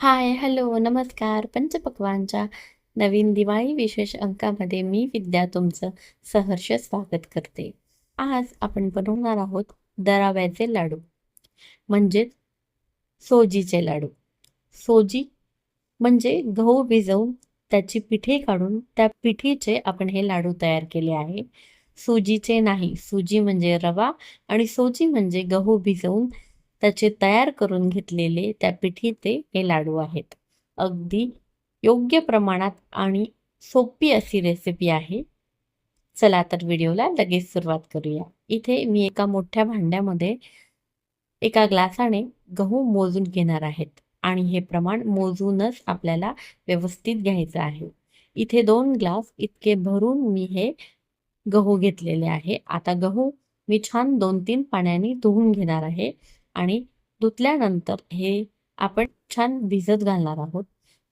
हाय, hello, नमस्कार. पंचपक्वांच्या नवीन दिवाळी विशेष अंकामध्ये मी विद्या तुमचं सहर्ष स्वागत करते. आज आपण बनवणार आहोत दराव्याचे लाडू म्हणजेच सोजीचे लाडू. सोजी म्हणजे गहू भिजवून त्याची पिठी काढून त्या पिठीचे आपण हे लाडू तयार केले आहे. सुजीचे नाही. सुजी म्हणजे रवा आणि सोजी म्हणजे गहू भिजवून त्याचे तयार करून घेतलेले त्या पिठीचे हे लाडू आहेत. अगदी योग्य प्रमाणात आणि सोपी अशी रेसिपी आहे. चला तर व्हिडिओला लगेच सुरुवात करूया. इथे मी एका मोठ्या भांड्यामध्ये एका ग्लासाने गहू मोजून घेणार आहेत आणि हे प्रमाण मोजूनच आपल्याला व्यवस्थित घ्यायचं आहे. इथे दोन ग्लास इतके भरून मी हे गहू घेतलेले आहे. आता गहू मी छान दोन तीन पाण्याने धुवून घेणार आहे आणि धुतल्यानंतर हे आपण छान भिजत घालणार आहोत.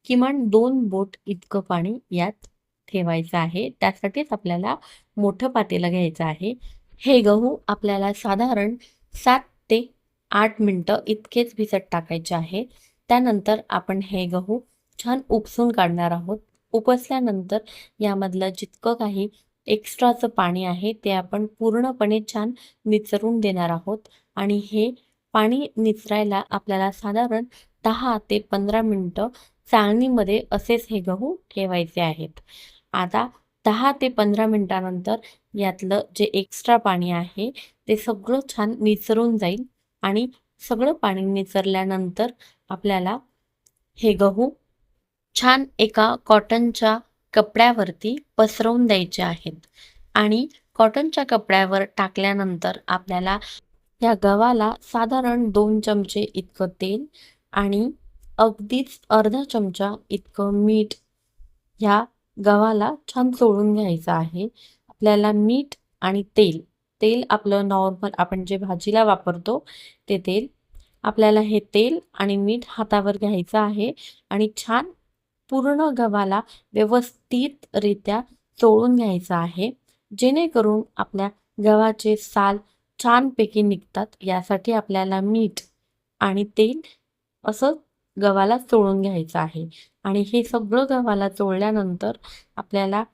किमान दोन बोट इतकं पाणी यात ठेवायचं आहे. त्यासाठीच आपल्याला मोठं पातेलं घ्यायचं आहे. हे गहू आपल्याला साधारण सात ते आठ मिनटं इतकेच भिजत टाकायचे आहे. त्यानंतर आपण हे गहू छान उपसून काढणार आहोत. उपसल्यानंतर यामधलं जितकं काही एक्स्ट्राचं पाणी आहे ते आपण पूर्णपणे छान निचरून देणार आहोत आणि हे पाणी निचरायला आपल्याला साधारण दहा ते पंधरा मिनटं चाळणीमध्ये असेच हे गहू ठेवायचे आहेत. आता दहा ते पंधरा मिनिटानंतर यातलं जे एक्स्ट्रा पाणी आहे ते सगळं छान निचरून जाईल आणि सगळं पाणी निचरल्यानंतर आपल्याला हे गहू छान एका कॉटनच्या कपड्यावरती पसरवून द्यायचे आहेत आणि कॉटनच्या कपड्यावर टाकल्यानंतर आपल्याला या गव्हाला साधारण दोन चमचे इतकं तेल आणि अगदीच अर्धा चमचा इतकं मीठ ह्या गव्हाला छान चोळून घ्यायचं आहे. आपल्याला मीठ आणि तेल, तेल आपलं नॉर्मल आपण जे भाजीला वापरतो ते तेल. आपल्याला हे तेल आणि मीठ हातावर घ्यायचं आहे आणि छान पूर्ण गव्हाला व्यवस्थितरित्या चोळून घ्यायचं आहे. जेणेकरून आपल्या गव्हाचे साल छानपैकी निघतात. यासाठी आपल्याला मीठ आणि तेल असं गव्हाला चोळून घ्यायचं आहे आणि हे सगळं गव्हाला चोळल्यानंतर आपल्याला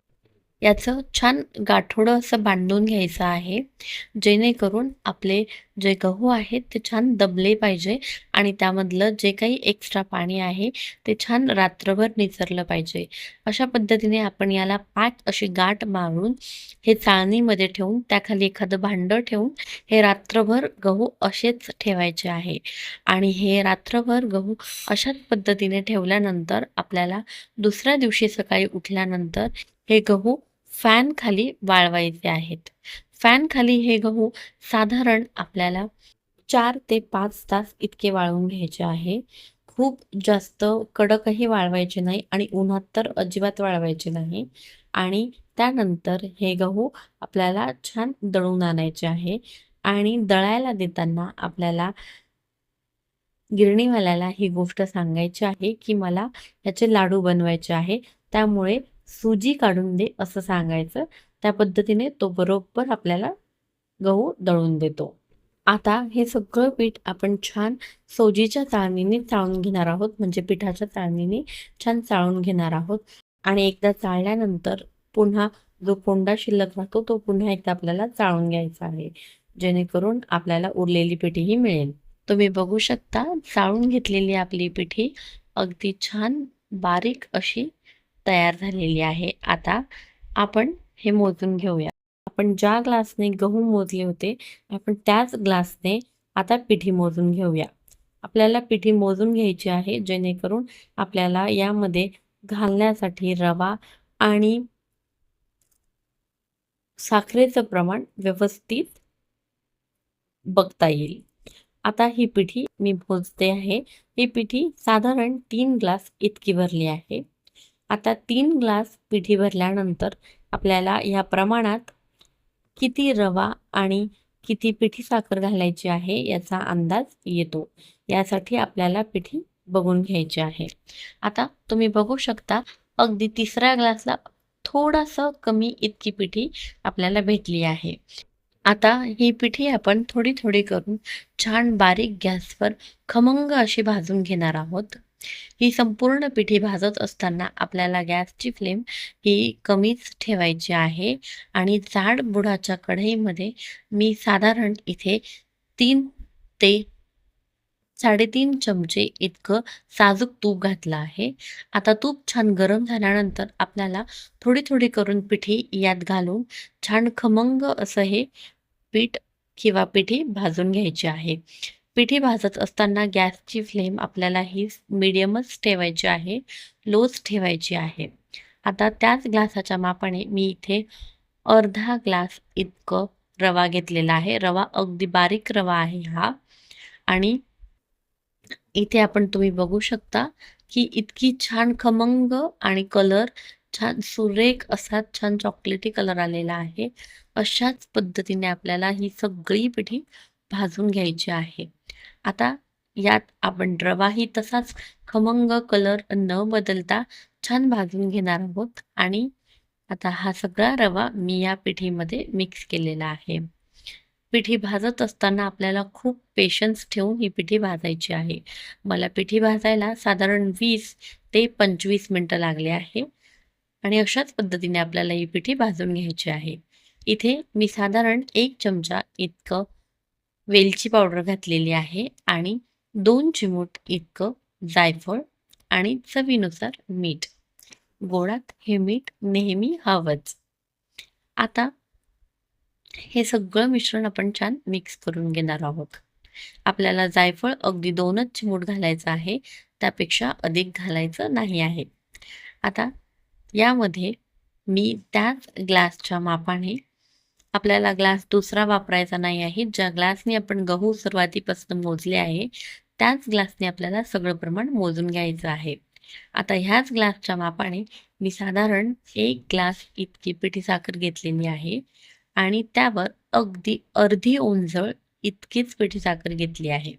याचं छान गाठोडं असं बांधून घ्यायचं आहे. जेणेकरून आपले जे गहू आहेत ते छान दबले पाहिजे आणि त्यामधलं जे काही एक्स्ट्रा पाणी आहे ते छान रात्रभर निचरलं पाहिजे. अशा पद्धतीने आपण याला पाच अशी गाठ मारून हे चाळणीमध्ये ठेवून त्याखाली एखादं भांडं ठेवून हे रात्रभर गहू असेच ठेवायचे आहे आणि हे रात्रभर गहू अशाच पद्धतीने ठेवल्यानंतर आपल्याला दुसऱ्या दिवशी सकाळी उठल्यानंतर हे गहू फॅन खाली वाळवायचे आहेत. फॅन खाली हे गहू साधारण आपल्याला चार ते पाच तास इतके वाळवून घ्यायचे आहे. खूप जास्त कडकही वाळवायचे नाही आणि उन्हात तर अजिबात वाळवायचे नाही आणि त्यानंतर हे गहू आपल्याला छान दळून आणायचे आहे आणि दळायला देताना आपल्याला गिरणीवाल्याला ही गोष्ट सांगायची आहे की मला याचे लाडू बनवायचे आहे. त्यामुळे सुजी काढून दे असं सांगायचं. त्या पद्धतीने तो बरोबर आपल्याला गहू दळून देतो. आता हे सगळं पीठ आपण छान सोजीच्या चाळणीने चाळून घेणार आहोत. म्हणजे पिठाच्या चाळणीने छान चाळून घेणार आहोत आणि एकदा चाळल्यानंतर पुन्हा जो कोंडा शिल्लक राहतो तो पुन्हा एकदा आपल्याला चाळून घ्यायचा आहे. जेणेकरून आपल्याला उरलेली पिठीही मिळेल. तुम्ही बघू शकता चाळून घेतलेली आपली पिठी अगदी छान बारीक अशी तयार झालेली आहे. आता आपण हे मोजून घेऊया. आपण ज्या ग्लासने गहू मोजले होते आपण त्याच ग्लासने आता पिठी मोजून घेऊया. आपल्याला पिठी मोजून घ्यायची आहे जेणेकरून आपल्याला यामध्ये घालण्यासाठी रवा आणि साखरेचं प्रमाण व्यवस्थित बघता येईल. आता ही पिठी मी मोजते आहे. ही पिठी साधारण तीन ग्लास इतकी भरली आहे. आता तीन ग्लास पिठी भरल्यानंतर आपल्याला या प्रमाणात किती रवा आणि किती पिठी साखर घालायची आहे याचा अंदाज येतो. यासाठी आपल्याला पिठी बघून घ्यायची आहे. आता तुम्ही बघू शकता अगदी तिसऱ्या ग्लासला थोडासा कमी इतकी पिठी आपल्याला भेटली आहे. आता ही पिठी आपण थोडी थोडी करून छान बारीक गॅसवर खमंग अशी भाजून घेणार आहोत. ही संपूर्ण पिठी भाजत असताना आपल्याला गॅसची फ्लेम ही कमीच ठेवायची आहे. आणि जाड बुडाच्या कढईमध्ये मी साधारण इथे तीन ते साडेतीन चमचे इतकं साजूक तूप घातलं आहे. आता तूप छान गरम झाल्यानंतर आपल्याला थोडी थोडी करून पिठी यात घालून छान खमंग असं हे पीठ किंवा पिठी भाजून घ्यायची आहे. पिठी भाजत असताना गॅसची फ्लेम आपल्याला ही मिडियमच ठेवायची आहे लोच ठेवायची आहे. आता त्याच ग्लासाच्या मापाने मी इथे अर्धा ग्लास इतकं रवा घेतलेला आहे. रवा अगदी बारीक रवा आहे हा. आणि इथे आपण तुम्ही बघू शकता की इतकी छान खमंग आणि कलर छान सुरेख असा छान चॉकलेटी कलर आलेला आहे. अशाच पद्धतीने आपल्याला ही सगळी पिठी भाजून घ्यायची आहे. आता यात आपण रवाही तसाच खमंग कलर न बदलता छान भाजून घेणार आहोत. आणि आता हा सगळा रवा मी या पिठीमध्ये मिक्स केलेला आहे. पिठी भाजत असताना आपल्याला खूप पेशन्स ठेवून ही पिठी भाजायची आहे. मला पिठी भाजायला साधारण वीस ते पंचवीस मिनटं लागले आहे. आणि अशाच पद्धतीने आपल्याला ही पिठी भाजून घ्यायची आहे. इथे मी साधारण एक चमचा इतकं वेलची पावडर घातलेली आहे आणि दोन चिमूट इतकं जायफळ आणि चवीनुसार मीठ. गोडात हे मीठ नेहमी हवंच. आता हे सगळं मिश्रण आपण छान मिक्स करून घेणार आहोत. आपल्याला जायफळ अगदी दोनच चिमूट घालायचं आहे त्यापेक्षा अधिक घालायचं नाही आहे. आता यामध्ये मी त्याच ग्लासच्या मापाने आपल्याला ग्लास दुसरा वापरायचा नाही आहे. ज्या ग्लासने आपण गहू सुरुवातीपासून मोजले आहे त्याच ग्लासने आपल्याला सगळं प्रमाण मोजून घ्यायचं आहे. आता ह्याच ग्लासच्या मापाने मी साधारण एक ग्लास इतकी पिठी साखर घेतलेली आहे आणि त्यावर अगदी अर्धी ओंजळ इतकीच पिठी साखर घेतली आहे.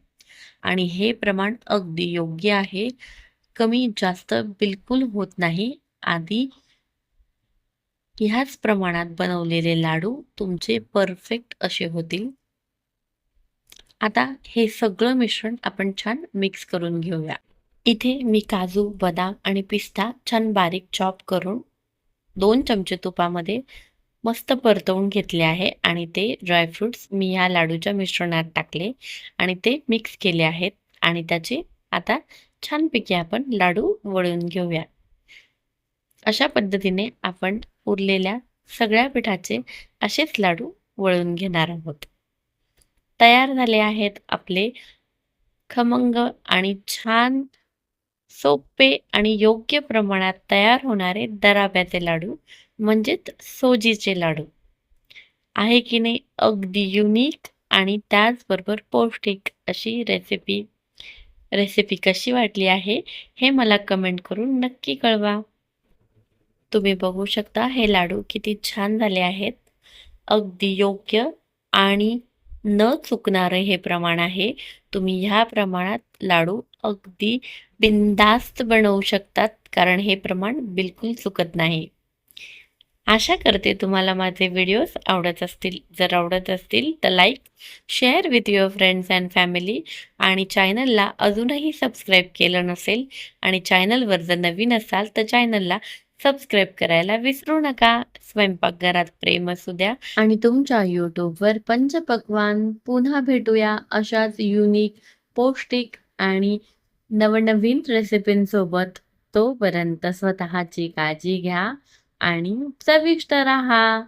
आणि हे प्रमाण अगदी योग्य आहे. कमी जास्त बिलकुल होत नाही. आधी ह्याच प्रमाणात बनवलेले लाडू तुमचे परफेक्ट असे होतील. आता हे सगळं मिश्रण आपण छान मिक्स करून घेऊया. इथे मी काजू बदाम आणि पिस्ता छान बारीक चॉप करून दोन चमचे तुपामध्ये मस्त परतवून घेतले आहे आणि ते ड्रायफ्रुट्स मी ह्या लाडूच्या मिश्रणात टाकले आणि ते मिक्स केले आहेत आणि त्याचे आता छानपैकी आपण लाडू वळून घेऊया. अशा पद्धतीने आपण उरलेल्या सगळ्या पिठाचे असेच लाडू वळून घेणार आहोत. तयार झाले आहेत आपले खमंग आणि छान सोपे आणि योग्य प्रमाणात तयार होणारे दराब्याचे लाडू म्हणजेच सोजीचे लाडू. आहे की नाही अगदी युनिक आणि त्याचबरोबर पौष्टिक अशी रेसिपी रेसिपी कशी वाटली आहे हे मला कमेंट करून नक्की कळवा. तुम्ही बघू शकता हे लाडू किती छान झाले आहेत. अगदी योग्य आणि न चुकणारं हे प्रमाण आहे. तुम्ही ह्या प्रमाणात लाडू अगदी बिनधास्त बनवू शकतात कारण हे प्रमाण बिलकुल चुकत नाही. आशा करते तुम्हाला माझे व्हिडिओज आवडत असतील. जर आवडत असतील तर like share with your friends and family आणि चॅनलला अजूनही सबस्क्राईब केलं नसेल आणि चॅनलवर जर नवीन असाल तर चॅनलला सबस्क्राईब करायला विसरू नका. स्वयंपाकघरात प्रेम असू द्या. आणि तुमच्या यूट्यूबवर पंचपक्वान पुन्हा भेटूया अशाच युनिक पौष्टिक आणि नवनवीन रेसिपींसोबत तोपर्यंत स्वतःची काळजी घ्या आणि चविष्ट राहा.